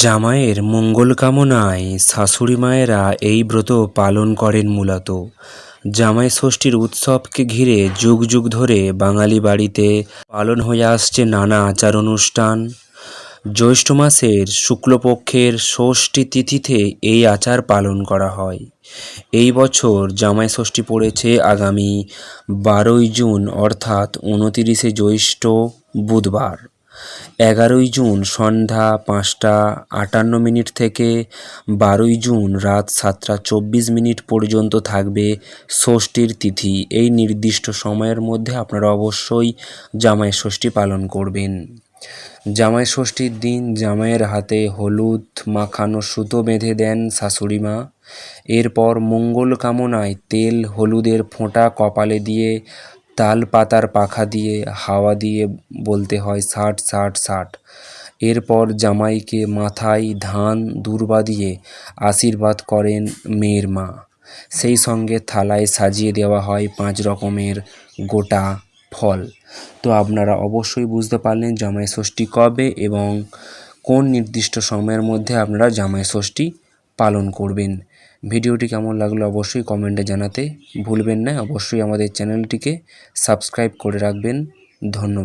জামাইয়ের মঙ্গল কামনায় শাশুড়ি মায়েরা এই ব্রত পালন করেন মূলত। জামাই ষষ্ঠীর উৎসবকে ঘিরে যুগ যুগ ধরে বাঙালি বাড়িতে পালন হয়ে আসছে নানা আচার অনুষ্ঠান জ্যৈষ্ঠ মাসের শুক্লপক্ষের ষষ্ঠী তিথিতে এই আচার পালন করা হয়। এই বছর জামাই ষষ্ঠী পড়েছে আগামী বারোই জুন, অর্থাৎ উনতিরিশে জ্যৈষ্ঠ বুধবার। এগারোই জুন সন্ধ্যা পাঁচটা আটান্ন মিনিট থেকে বারোই জুন রাত সাতটা চব্বিশ মিনিট পর্যন্ত থাকবে ষষ্ঠীর তিথি। এই নির্দিষ্ট সময়ের মধ্যে আপনারা অবশ্যই জামাই ষষ্ঠী পালন করবেন। জামাই ষষ্ঠীর দিন জামাইয়ের হাতে হলুদ, মাখানো সুতো বেঁধে দেন শাশুড়ি মা। এরপর মঙ্গল কামনায় তেল, হলুদের ফোঁটা কপালে দিয়ে তাল পাতার পাখা দিয়ে, হাওয়া দিয়ে বলতে হয় ষাট ষাট ষাট। এরপর জামাইকে মাথায় ধান দূর্বা দিয়ে আশীর্বাদ করেন মেয়ের মা। সেই সঙ্গে থালায় সাজিয়ে দেওয়া হয় পাঁচ রকমের গোটা ফল। তো আপনারা অবশ্যই বুঝতে পারলেন জামাই ষষ্ঠী কবে এবং কোন নির্দিষ্ট সময়ের মধ্যে আপনারা জামাই ষষ্ঠী পালন করবেন। ভিডিওটি কেমন লাগল অবশ্যই কমেন্টে জানাতে ভুলবেন না। অবশ্যই আমাদের চ্যানেলটিকে সাবস্ক্রাইব করে রাখবেন। ধন্যবাদ।